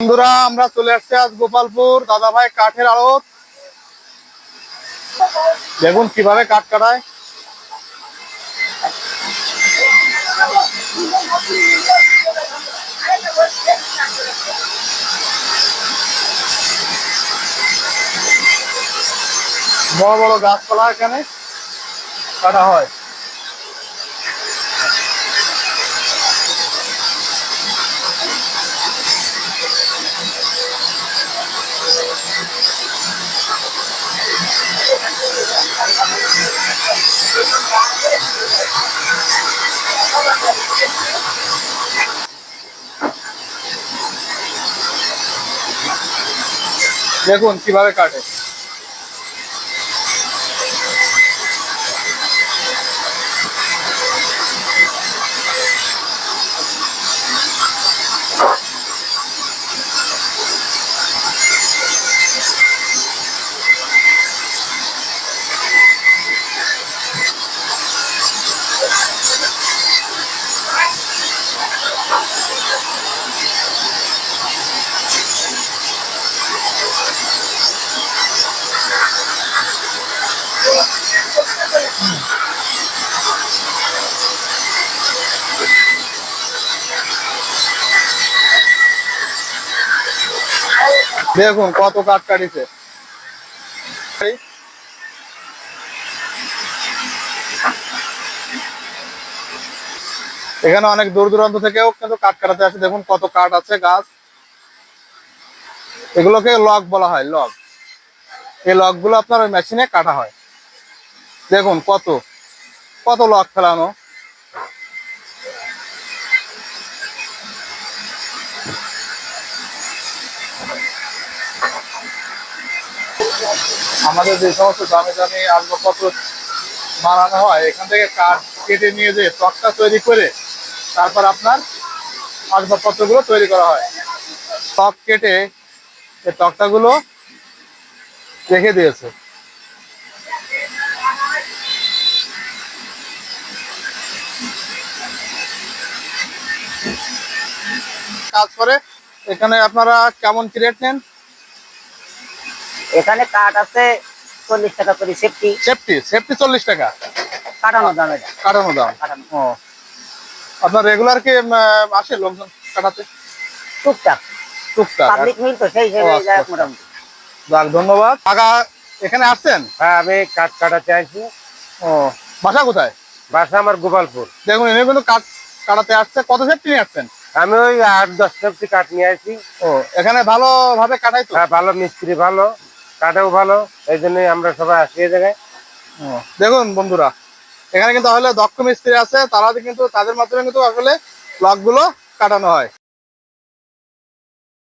বন্ধুরা, আমরা চলে আসছি আজ গোপালপুর। দাদা ভাই কাঠের আড়ত। দেখুন কীভাবে কাঠ কাটায়। বড় বড় গাছপালা এখানে কাটা হয়। দেখুন কীভাবে কাটে। দেখুন কত কাঠ কাটিছে। এখানে অনেক দূর দূরান্ত থেকেও কিন্তু কাঠ কাটাতে আসে। দেখুন কত কাঠ আছে, গাছ। এগুলোকে লগ বলা হয়, লগ। এই লগগুলো আপনার ওই মেশিনে কাটা হয়। দেখুন কত কত লক ফেলানো। আমাদের যে সমস্ত দামি দামি আসবাবপত্র বানানো হয়, এখান থেকে কাঠ কেটে নিয়ে যে তক্তা তৈরি করে তারপর আপনার আসবাবপত্রগুলো তৈরি করা হয়। তক কেটে এই তক্তাগুলো রেখে দিয়েছে। কাজ করে, এখানে আপনারা কেমন কি রেট নেন? এখানে কাঠ আছে চল্লিশ টাকা করে সেফটি। সেফটি সেফটি চল্লিশ টাকা। কাটানো দাম এটা। কাটানো দাম। কাটানো। ও। আপনার রেগুলার কি আসে লোকজন কাটাতে? টুকটাক। টুকটাক। পাবলিক মিল তো সেই ও, হিসেবে আচ্ছা, আচ্ছা। মোটামুটি। যাক ধন্যবাদ। কাকা এখানে আসছেন? হ্যাঁ আমি কাঠ কাটাতে আছি ও বাসা কোথায়? বাসা আমার গোপালপুর। দেখুন এনে কিন্তু কাঠ কাটাতে আসছে। কত সেফটি নিয়ে আসছেন? আমি ওই আট দশ সেফটি কাঠ নিয়ে আসি। ও এখানে ভালোভাবে কাটাই তো? হ্যাঁ ভালো মিস্ত্রি ভালো। কাঠেও ভালো, এই জন্যই আমরা সবাই আসি এই জায়গায়। দেখুন বন্ধুরা, এখানে কিন্তু আসলে দক্ষ মিস্ত্রি আছে, তারা কিন্তু, তাদের মাধ্যমে কিন্তু আসলে ব্লকগুলো কাটানো হয়।